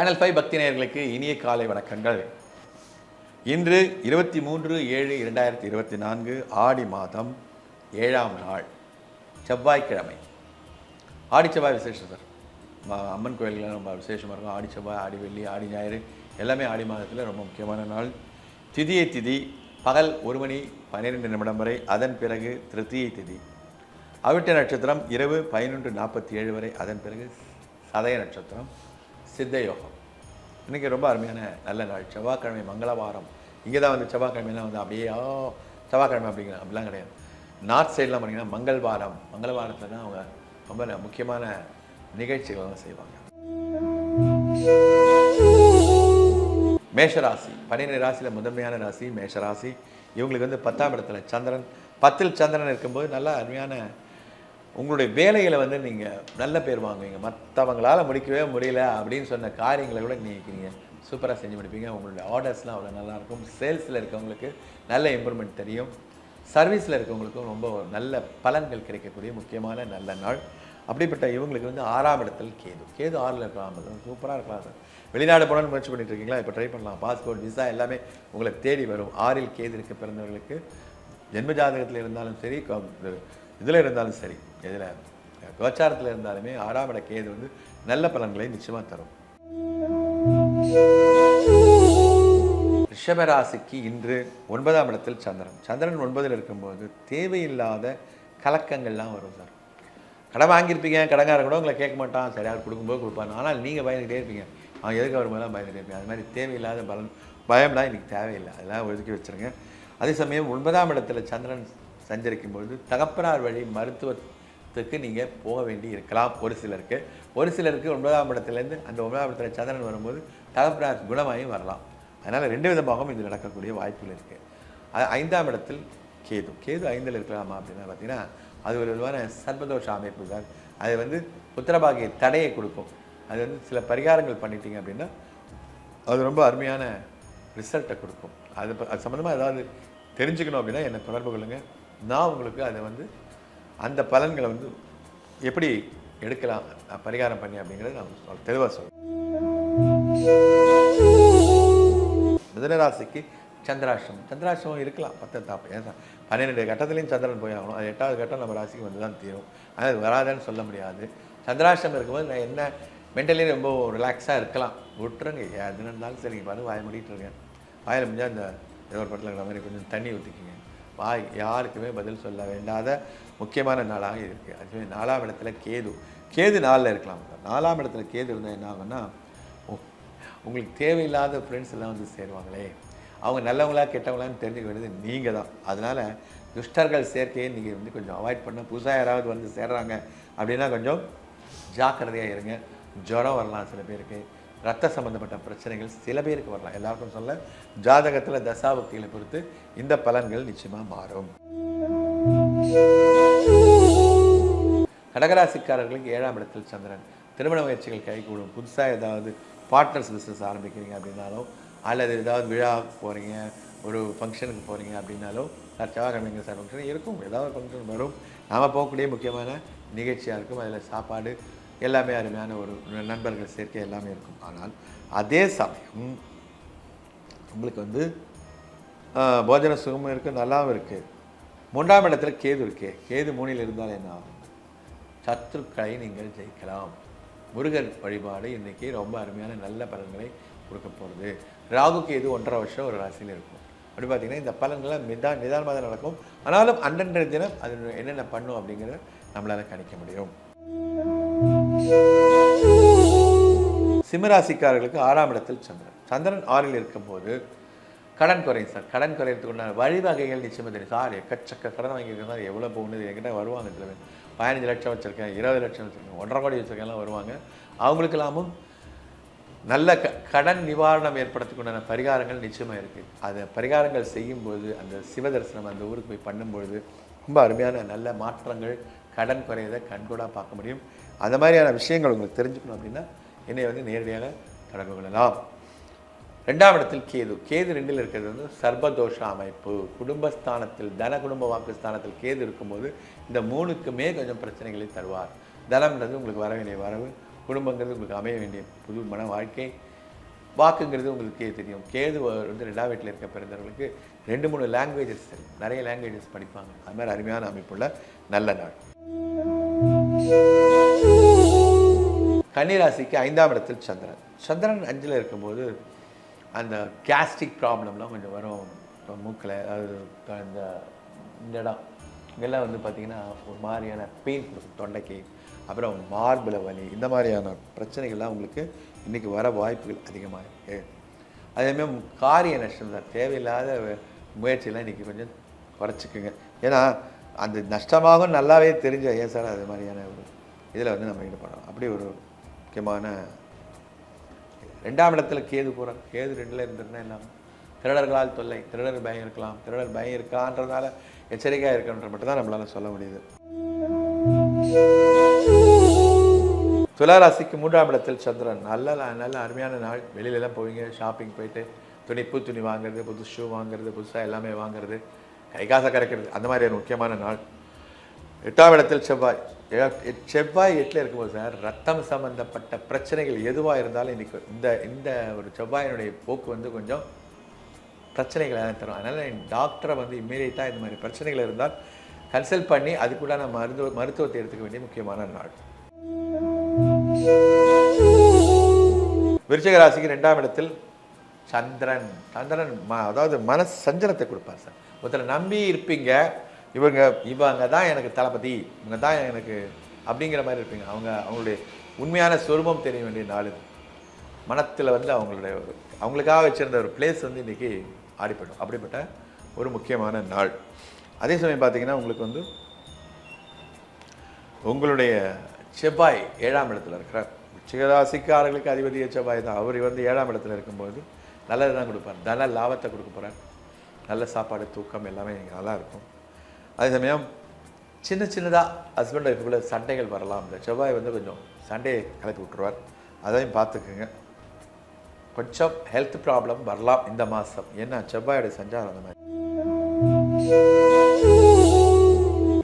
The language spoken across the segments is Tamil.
சேனல் ஃபைவ் பக்தி நேயர்களுக்கு இனிய காலை வணக்கங்கள். இன்று இருபத்தி மூன்று ஏழு இரண்டாயிரத்தி இருபத்தி நான்கு ஆடி மாதம் ஏழாம் நாள் செவ்வாய்க்கிழமை. ஆடி செவ்வாய் விசேஷம் சார். அம்மன் கோயில்கள் ரொம்ப விசேஷமாக இருக்கும். ஆடி செவ்வாய் ஆடி வெள்ளி ஆடி ஞாயிறு எல்லாமே ஆடி மாதத்தில் ரொம்ப முக்கியமான நாள். திதியை திதி பகல் ஒரு மணி பன்னிரெண்டு நிமிடம் வரை அதன் பிறகு திருத்தியை திதி. அவிட்ட நட்சத்திரம் இரவு பதினொன்று நாற்பத்தி ஏழு வரை அதன் பிறகு சதய நட்சத்திரம் சித்தயோகம் இன்றைக்கி ரொம்ப அருமையான நல்ல நாள். செவ்வாய்க்கிழமை மங்களவாரம். இங்கே தான் வந்து செவ்வாய்க்கிழமைலாம் வந்து அப்படியே ஆ செவ்வாய்க்கிழமை அப்படிங்கிற அப்படிலாம் கிடையாது. நார்த் சைட்லாம் பார்த்தீங்கன்னா மங்கள்வாரம். மங்களவாரத்தில் தான் அவங்க ரொம்ப முக்கியமான நிகழ்ச்சிகள்லாம் செய்வாங்க. மேஷராசி. பன்னிரெண்டு ராசியில் முதன்மையான ராசி மேஷராசி. இவங்களுக்கு வந்து பத்தாம் இடத்துல சந்திரன். பத்தில் சந்திரன் இருக்கும்போது நல்லா அருமையான உங்களுடைய வேலைகளை வந்து நீங்கள் நல்ல பேர் வாங்குவீங்க. மற்றவங்களால் முடிக்கவே முடியல அப்படின்னு சொன்ன காரியங்களை கூட நீங்கள் சூப்பராக செஞ்சு முடிப்பீங்க. உங்களுடைய ஆர்டர்ஸ்லாம் அவ்வளோ நல்லாயிருக்கும் சேல்ஸில் இருக்கவங்களுக்கு நல்ல இம்ப்ரூவ்மெண்ட் தெரியும். சர்வீஸில் இருக்கவங்களுக்கும் ரொம்ப நல்ல பலன்கள் கிடைக்கக்கூடிய முக்கியமான நல்ல நாள். அப்படிப்பட்ட இவங்களுக்கு வந்து ஆறாம் இடத்தில் கேது. கேது ஆறில் இருக்கலாம். சூப்பராக இருக்கலாம். சார் வெளிநாடு போனால் முயற்சி பண்ணிட்டு இருக்கீங்களா? இப்போ ட்ரை பண்ணலாம். பாஸ்போர்ட் விசா எல்லாமே உங்களை தேடி வரும். ஆறில் கேது இருக்க பிறந்தவர்களுக்கு ஜென்ம ஜாதகத்தில் இருந்தாலும் சரி இதில் இருந்தாலும் சரி. இதில் கோச்சாரத்தில் இருந்தாலுமே ஆறாம் இட கேது வந்து நல்ல பலன்களை நிச்சயமாக தரும். ரிஷபராசிக்கு இன்று ஒன்பதாம் இடத்தில் சந்திரன். சந்திரன் ஒன்பதில் இருக்கும்போது தேவையில்லாத கலக்கங்கள்லாம் வரும் சார். கடன் வாங்கியிருப்பீங்க கடங்காரன் கூட உங்களை கேட்க மாட்டான் சரியாக கொடுக்கும்போது கொடுப்பான். ஆனால் நீங்கள் பயந்துகிட்டே இருப்பீங்க. அவன் எதுக்கு வரும்போதெல்லாம் பயந்துகிட்டே இருப்பீங்க? அது மாதிரி தேவையில்லாத பலன் பயம்லாம் இன்றைக்கி தேவையில்லை. அதெல்லாம் ஒதுக்கி வச்சுருங்க. அதே சமயம் ஒன்பதாம் இடத்துல சந்திரன் சஞ்சரிக்கும் பொழுது தகப்பனார் வழி மருத்துவ மருத்துவத்துக்கு நீங்கள் போக வேண்டி இருக்கலாம். ஒரு சிலருக்கு. ஒரு சிலருக்கு ஒன்பதாம் இடத்துலேருந்து அந்த ஒன்பதாம் இடத்துல சந்திரன் வரும்போது தகப்பனார் குணமாயும் வரலாம். அதனால் ரெண்டு விதமாகவும் இது நடக்கக்கூடிய வாய்ப்புகள் இருக்குது ஐந்தாம் இடத்தில் கேது. கேது ஐந்தில் இருக்கலாமா அப்படின்னா பார்த்தீங்கன்னா அது ஒரு விதமான சர்வதோஷ அமைப்பு தான் அது வந்து புத்திரபாகிய தடையை கொடுக்கும். அது வந்து சில பரிகாரங்கள் பண்ணிட்டீங்க அப்படின்னா அது ரொம்ப அருமையான ரிசல்ட்டை கொடுக்கும். அது அது சம்மந்தமாக ஏதாவது தெரிஞ்சுக்கணும் அப்படின்னா என்னை தொடர்பு கொள்ளுங்கள் நான் உங்களுக்கு அதை வந்து அந்த பலன்களை வந்து எப்படி எடுக்கலாம் பரிகாரம் பண்ணி அப்படிங்கிறத நான் தெளிவாக சொல்கிறேன் மிதனராசிக்கு சந்திராஷ்டம் சந்திராஷ்டிரமம் இருக்கலாம் பத்து தாப்பு ஏன் பன்னிரெண்டு கட்டத்துலேயும் சந்திரன் போய் ஆகணும். அது எட்டாவது கட்டம் நம்ம ராசிக்கு வந்து தான் தீரும். ஆனால் அது வராதுன்னு சொல்ல முடியாது. சந்திராஷ்டம் இருக்கும்போது நான் என்ன மென்டலி ரொம்ப ரிலாக்ஸாக இருக்கலாம். விட்டுருங்க எது இருந்தாலும் சரிங்க பாரு வாய முடிட்டு இருக்கேன் வாயில் முடிஞ்சால் இந்த ஏதோ ஒரு படத்தில் இருக்கிற மாதிரி கொஞ்சம் தண்ணி ஊற்றிக்கிங்க வாய் யாருக்குமே பதில் சொல்ல வேண்டாத முக்கியமான நாளாக இருக்குது அதுவே நாலாம் இடத்துல கேது. கேது நாளில் இருக்கலாம். நாலாம் இடத்துல கேது இருந்தால் என்ன ஆகும்னா உங்களுக்கு தேவையில்லாத ஃப்ரெண்ட்ஸ் எல்லாம் வந்து சேருவாங்களே. அவங்க நல்லவங்களா கெட்டவங்களான்னு தெரிஞ்சுக்க வேண்டியது நீங்கள் தான் அதனால் துஷ்டர்கள் சேர்க்கையை நீங்கள் வந்து கொஞ்சம் அவாய்ட் பண்ண. புதுசாக யாராவது வந்து சேர்றாங்க அப்படின்னா கொஞ்சம் ஜாக்கிரதையாக இருங்க. ஜுரம் வரலாம் சில பேருக்கு. ரத்த சம்மந்தப்பட்ட பிரச்சனைகள் சில பேருக்கு வரலாம். எல்லாருக்கும் சொல்ல ஜாதகத்தில் தசாபக்திகளை பொறுத்து இந்த பலன்கள் நிச்சயமாக மாறும். கடகராசிக்காரர்களுக்கு ஏழாம் இடத்தில் சந்திரன். திருமண முயற்சிகள் கைகூடும். புதுசாக ஏதாவது பார்ட்னர்ஸ் பிஸ்னஸ் ஆரம்பிக்கிறீங்க அப்படின்னாலும் அல்லது ஏதாவது விழாவுக்கு போகிறீங்க ஒரு ஃபங்க்ஷனுக்கு போகிறீங்க அப்படின்னாலும் சார் செவ்வாய்க்கிழமைங்க சார். ஃபங்க்ஷன் இருக்கும். ஏதாவது ஃபங்க்ஷன் வரும். நாம் போகக்கூடிய முக்கியமான நிகழ்ச்சியாக இருக்கும். அதில் சாப்பாடு எல்லாமே அருமையான ஒரு நண்பர்கள் சேர்க்கை எல்லாமே இருக்கும். ஆனால் அதே சமயம் உங்களுக்கு வந்து போஜன சுகமும் இருக்குது நல்லாவும் இருக்குது மூன்றாம் இடத்துல கேது இருக்கே. கேது மூணில் இருந்தால் என்ன ஆகும்? சத்துருக்களை நீங்கள் ஜெயிக்கலாம். முருகன் வழிபாடு இன்றைக்கி ரொம்ப அருமையான நல்ல பலன்களை கொடுக்க போகிறது ராகு கேது ஒன்றரை வருஷம் ஒரு ராசியில் இருக்கும். அப்படி பார்த்தீங்கன்னா இந்த பலன்கள்லாம் மிதா நிதானமாக தான் நடக்கும். ஆனாலும் அன்றன்ற தினம் அது என்னென்ன பண்ணும் அப்படிங்கிறத நம்மளால் கணிக்க முடியும். சிம்மராசிக்காரர்களுக்கு ஆறாம் இடத்தில் சந்திரன். சந்திரன் ஆறில் இருக்கும்போது கடன் குறையும் சார். கடன் குறையிறதுக்கு உண்டான வழிவகைகள் நிச்சயமாக தெரியும். சார் எக்கச்சக்க கடன் வாங்கியிருக்கேன் சார். எவ்வளோ போகணுது என்கிட்ட வருவாங்க சில பேர். பதினஞ்சு லட்சம் வச்சுருக்கேன் இருபது லட்சம் வச்சுருக்கேன் ஒன்றரை கோடி வச்சுருக்கேன்லாம் வருவாங்க. அவங்களுக்கெல்லாமும் நல்ல க கடன் நிவாரணம் ஏற்படுறதுக்கு உண்டான பரிகாரங்கள் நிச்சயமாக இருக்குது அதை பரிகாரங்கள் செய்யும்போது அந்த சிவதரிசனம் அந்த ஊருக்கு போய் பண்ணும்பொழுது ரொம்ப அருமையான நல்ல மாற்றங்கள் கடன் குறையதை கண்கூடாக பார்க்க முடியும். அந்த மாதிரியான விஷயங்கள் உங்களுக்கு தெரிஞ்சுக்கணும் அப்படின்னா என்னை வந்து நேரடியாக தொடர்பு கொள்ளலாம். ரெண்டாம் இடத்தில் கேது. கேது ரெண்டில் இருக்கிறது வந்து சர்வதோஷ அமைப்பு குடும்பஸ்தானத்தில் தன குடும்ப வாக்குஸ்தானத்தில் கேது இருக்கும்போது இந்த மூணுக்குமே கொஞ்சம் பிரச்சனைகளை தருவார். தனம்ன்றது உங்களுக்கு வர வேண்டிய வரவு குடும்பங்கிறது உங்களுக்கு அமைய வேண்டிய புது மன வாழ்க்கை வாக்குங்கிறது உங்களுக்கு தெரியும். கேது வந்து ரெண்டாம் வீட்டில் இருக்க பிறந்தவர்களுக்கு ரெண்டு மூணு லாங்குவேஜஸ் நிறைய லாங்குவேஜஸ் படிப்பாங்க. அது மாதிரி அருமையான அமைப்புள்ள நல்ல நாள். கன்னிராசிக்கு ஐந்தாம் இடத்தில் சந்திரன். சந்திரன் அஞ்சில் இருக்கும்போது அந்த கேஸ்டிக் ப்ராப்ளம்லாம் கொஞ்சம் வரும். இப்போ மூக்கில் அதாவது இந்த இந்த இடம் இங்கெல்லாம் வந்து பார்த்திங்கன்னா ஒரு மாதிரியான பெயின் கொடுக்கும் தொண்டைக்கு. அப்புறம் மார்பில் வலி இந்த மாதிரியான பிரச்சனைகள்லாம் உங்களுக்கு இன்றைக்கி வர வாய்ப்புகள் அதிகமாக இருக்குது அதேமாதிரி காரிய நஷ்டம் தான். தேவையில்லாத முயற்சியெல்லாம் இன்றைக்கி கொஞ்சம் குறைச்சிக்குங்க. ஏன்னா அந்த நஷ்டமாகவும் நல்லாவே தெரிஞ்ச ஏன் சார் அது மாதிரியான ஒரு இதில் வந்து நம்ம ஈடுபடணும் அப்படி ஒரு முக்கியமான ரெண்டாம் இடத்துல கேது போகிறாங்க கேது ரெண்டில் இருந்திருந்தா இல்லாமல் திருடர்களால் தொல்லை திருடர் பயம் இருக்கலாம். திருடர் பயம் இருக்கான்றதுனால எச்சரிக்கையாக இருக்கன்ற மட்டும் தான் நம்மளால் சொல்ல முடியுது. துளாராசிக்கு மூன்றாம் இடத்தில் சந்திரன். நல்ல நல்ல அருமையான நாள். வெளியிலலாம் போவீங்க ஷாப்பிங் போயிட்டு துணி பூ துணி வாங்குறது புது ஷூ வாங்குறது புதுசாக எல்லாமே வாங்குறது கை காசை கரைக்கிறது அந்த மாதிரி ஒரு முக்கியமான நாள். எட்டாம் இடத்தில் செவ்வாய். செவ்வாய் எட்டில் இருக்கும்போது சார் ரத்தம் சம்பந்தப்பட்ட பிரச்சனைகள் எதுவாக இருந்தாலும் இன்றைக்கி இந்த இந்த ஒரு செவ்வாயினுடைய போக்கு வந்து கொஞ்சம் பிரச்சனைகளை தரும். அதனால் டாக்டரை வந்து இம்மீடியட்டாக இந்த மாதிரி பிரச்சனைகள் இருந்தால் கன்சல்ட் பண்ணி அதுக்குள்ளான மருத்துவ மருத்துவத்தை எடுத்துக்க வேண்டிய முக்கியமான நாள். விருச்சக ராசிக்கு ரெண்டாம் இடத்தில் சந்திரன். சந்திரன் ம அதாவது மன சஞ்சலத்தை கொடுப்பார் சார். ஒருத்தரை நம்பி இருப்பீங்க. இவங்க இவங்க தான் எனக்கு தளபதி இவங்க தான் எனக்கு அப்படிங்கிற மாதிரி இருப்பீங்க. அவங்க அவங்களுடைய உண்மையான சொரூபம் தெரிய வேண்டிய நாள் இது. மனத்தில் வந்து அவங்களுடைய ஒரு அவங்களுக்காக வச்சிருந்த ஒரு பிளேஸ் வந்து இன்றைக்கி ஆடிப்படும். அப்படிப்பட்ட ஒரு முக்கியமான நாள். அதே சமயம் பார்த்திங்கன்னா உங்களுக்கு வந்து உங்களுடைய செவ்வாய் ஏழாம் இடத்துல இருக்கிறார். சிகராசிக்காரர்களுக்கு அதிபதிய செவ்வாய் தான். அவர் வந்து ஏழாம் இடத்துல இருக்கும்போது நல்லது தான் கொடுப்பார். தன லாபத்தை கொடுக்க போகிறார் நல்ல சாப்பாடு தூக்கம் எல்லாமே நல்லா இருக்கும். அதே சமயம் சின்ன சின்னதாக ஹஸ்பண்ட் ஒய்ஃபுக்குள்ள சண்டைகள் வரலாம். இந்த செவ்வாய் வந்து கொஞ்சம் சண்டையை கலப்பி விட்டுருவார். அதையும் பார்த்துக்குங்க. கொஞ்சம் ஹெல்த் ப்ராப்ளம் வரலாம் இந்த மாதம் ஏன்னா செவ்வாயோட சஞ்சாரம் அந்த மாதிரி.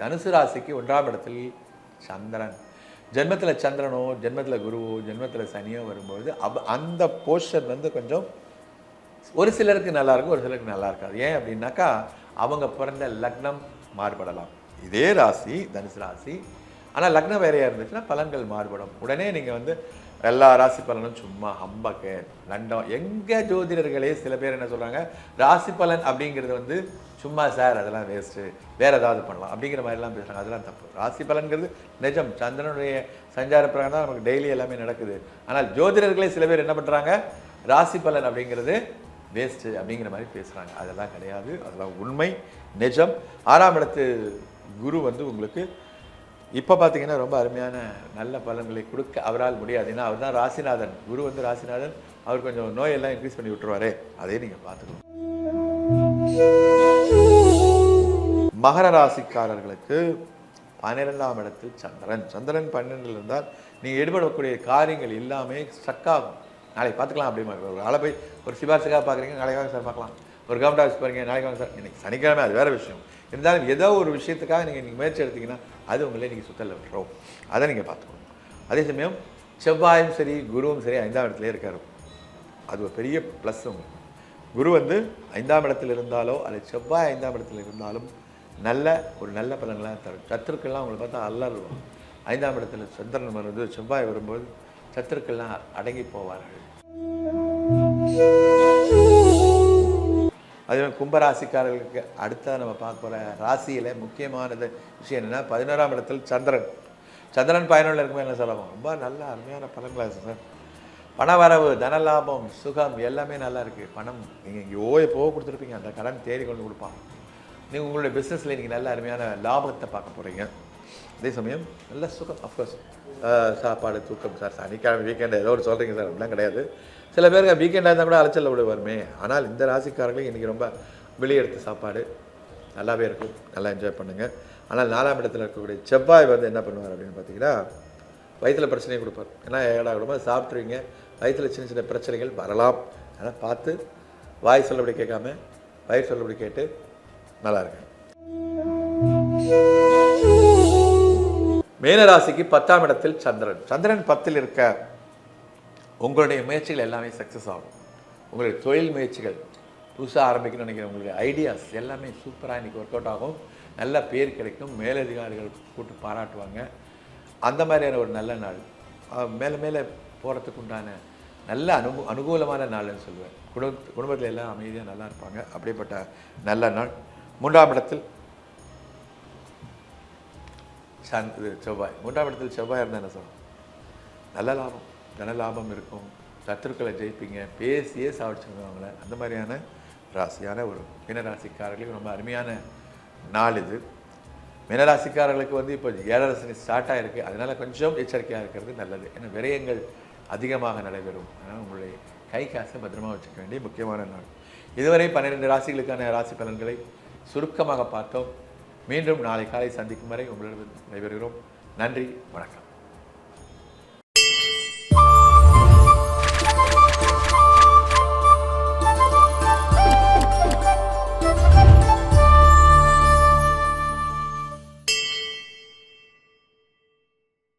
தனுசு ராசிக்கு ஒன்றாம் இடத்தில் சந்திரன். ஜென்மத்தில் சந்திரனோ ஜென்மத்தில் குருவோ ஜென்மத்தில் சனியோ வரும்போது அப் அந்த போர்ஷன் வந்து கொஞ்சம் ஒரு சிலருக்கு நல்லாயிருக்கும் ஒரு சிலருக்கு நல்லா இருக்காது. ஏன் அப்படின்னாக்கா அவங்க பிறந்த லக்னம் மாறுபடலாம். இதே ராசி தனுசு ராசி. ஆனால் லக்னம் வேறையாக இருந்துச்சுன்னா பலன்கள் மாறுபடும். உடனே நீங்கள் வந்து எல்லா ராசி பலனும் சும்மா ஹம்பக்கு லண்டம் எங்கள் ஜோதிடர்களே சில பேர் என்ன சொல்கிறாங்க ராசி பலன் அப்படிங்கிறது வந்து சும்மா சார் அதெல்லாம் வேஸ்ட்டு வேறு ஏதாவது பண்ணலாம். அப்படிங்கிற மாதிரிலாம் பேசுகிறாங்க அதெல்லாம் தப்பு. ராசி பலன்கிறது நிஜம். சந்திரனுடைய சஞ்சார பிரகாரம் தான் நமக்கு டெய்லி எல்லாமே நடக்குது. ஆனால் ஜோதிடர்களே சில பேர் என்ன பண்ணுறாங்க ராசி பலன் அப்படிங்கிறது வேஸ்ட்டு அப்படிங்கிற மாதிரி பேசுகிறாங்க அதெல்லாம் கிடையாது. அதெல்லாம் உண்மை நிஜம். ஆறாம் இடத்து குரு வந்து உங்களுக்கு இப்போ பார்த்தீங்கன்னா ரொம்ப அருமையான நல்ல பலன்களை கொடுக்க அவரால் முடியாது. ஏன்னா அவர் தான் ராசிநாதன். குரு வந்து ராசிநாதன். அவர் கொஞ்சம் நோயெல்லாம் இன்க்ரீஸ் பண்ணி விட்டுருவாரே. அதையும் நீங்கள் பார்த்துக்கணும். மகர ராசிக்காரர்களுக்கு பன்னிரெண்டாம் இடத்தில் சந்திரன். சந்திரன் பன்னெண்டில் இருந்தால் நீங்கள் ஈடுபடக்கூடிய காரியங்கள் எல்லாமே ஸ்ட்ரக் ஆகும். நாளைக்கு பார்த்துக்கலாம் அப்படிமா ஒரு ஆளை போய் ஒரு சிபாரிசுக்காக பார்க்குறீங்க நாளைக்கு வாங்க சார் பார்க்கலாம். ஒரு கவர்மெண்ட் ஆஃபீஸ் பாருங்க நாளைக்கு வாங்க சார். இன்னைக்கு சனிக்கிழமை அது வேறு விஷயம். இருந்தாலும் ஏதோ ஒரு விஷயத்துக்காக நீங்கள் நீங்கள் முயற்சி எடுத்தீங்கன்னா அது உங்களே நீங்கள் சுத்தல விட்டுரும். அதை நீங்கள் பார்த்துக்கணும். அதே சமயம் செவ்வாயும் சரி குருவும் சரி ஐந்தாம் இடத்துலேயே இருக்கார். அது ஒரு பெரிய ப்ளஸ் உங்களுக்கு குரு வந்து ஐந்தாம் இடத்தில் இருந்தாலோ அல்லது செவ்வாய் ஐந்தாம் இடத்தில் இருந்தாலும் நல்ல ஒரு நல்ல பலன்களாக தரும். சத்துருக்கள்லாம் உங்களை பார்த்தா அல்லருவோம் ஐந்தாம் இடத்துல சந்திரன் வரும்போது செவ்வாய் வரும்போது சத்துருக்கள்லாம் அடங்கி போவார்கள். அதே மாதிரி கும்பராசிக்காரர்களுக்கு அடுத்ததாக நம்ம பார்க்க போகிற ராசியில் முக்கியமானது விஷயம் என்னென்னா பதினோராம் இடத்தில் சந்திரன். சந்திரன் பயனுள்ள இருக்குமே என்ன சொல்லலாம் ரொம்ப நல்ல அருமையான பலன்களாக சார். பண வரவு தன லாபம் சுகம் எல்லாமே நல்லா இருக்குது பணம் நீங்கள் இங்கே ஓய போக கொடுத்துருப்பீங்க. அந்த கடன் தேடி கொண்டு கொடுப்பாங்க. நீங்கள் உங்களுடைய பிஸ்னஸில் இன்றைக்கி நல்ல அருமையான லாபத்தை பார்க்க போகிறீங்க அதே சமயம் நல்ல சுகம் அஃப்கோர்ஸ் சாப்பாடு தூக்கம் சார் சனிக்கிழமை வீக்கெண்டு ஏதோ ஒரு சொல்கிறீங்க சார் அப்படிலாம் கிடையாது. சில பேருக்கு வீக்கெண்டாக இருந்தால் கூட அலைச்சல் விட வருமே ஆனால் இந்த ராசிக்காரர்களுக்கு இன்றைக்கி ரொம்ப வெளியெடுத்த சாப்பாடு. நல்லாவே இருக்கும். நல்லா என்ஜாய் பண்ணுங்கள் ஆனால் நாலாம் இடத்துல இருக்கக்கூடிய செவ்வாய் வந்து என்ன பண்ணுவார் அப்படின்னு பார்த்தீங்கன்னா வயிற்றில் பிரச்சனையும் கொடுப்பார். ஏன்னா ஏடா கூடமா சாப்பிட்ருவீங்க வயிற்றில் சின்ன சின்ன பிரச்சனைகள் வரலாம். அதனால் பார்த்து வாய் சொல்லபடி கேட்காம வயிறு சொல்லபடி கேட்டு நல்லா இருக்கேன் மேனராசிக்கு பத்தாம் இடத்தில் சந்திரன். சந்திரன் பத்தில் இருக்க உங்களுடைய முயற்சிகள் எல்லாமே சக்ஸஸ் ஆகும். உங்களுடைய தொழில் முயற்சிகள் புதுசாக ஆரம்பிக்கணும்னு நினைக்கிறேன் உங்களுக்கு ஐடியாஸ் எல்லாமே சூப்பராக இன்றைக்கி ஒர்க் அவுட் ஆகும். நல்ல பேர் கிடைக்கும் மேலதிகாரிகள் கூட்டு பாராட்டுவாங்க. அந்த மாதிரியான ஒரு நல்ல நாள். மேலே மேலே போகிறதுக்கு உண்டான நல்ல அனுகு அனுகூலமான நாள்னு சொல்லுவேன். குடும்ப குடும்பத்தில் எல்லாம் அமைதியாக நல்லா இருப்பாங்க. அப்படிப்பட்ட நல்ல நாள். மூன்றாம் இடத்தில் சந்த் இது செவ்வாய். மூன்றாம் இடத்தில் செவ்வாய் இருந்தால் என்ன சொல்லணும் நல்ல லாபம். தன லாபம் இருக்கும். சத்துருக்களை ஜெயிப்பீங்க. பேசியே சாப்பிடுச்சுருந்தவங்கள அந்த மாதிரியான ராசியான ஒரு மீனராசிக்காரர்களுக்கு ரொம்ப அருமையான நாள் இது. மீனராசிக்காரர்களுக்கு வந்து இப்போ ஏழரசனி ஸ்டார்ட் ஆகிருக்கு அதனால் கொஞ்சம் எச்சரிக்கையாக இருக்கிறது நல்லது. ஏன்னா விரயங்கள் அதிகமாக நடைபெறும். அதனால் உங்களுடைய கை காசை பத்திரமாக வச்சுக்க வேண்டிய முக்கியமான நாள். இதுவரை பன்னிரெண்டு ராசிகளுக்கான ராசி பலன்களை சுருக்கமாக பார்த்தோம். மீண்டும் நாளை காலை சந்திக்கும் வரை உங்களிடம் நடைபெறுகிறோம் நன்றி வணக்கம்.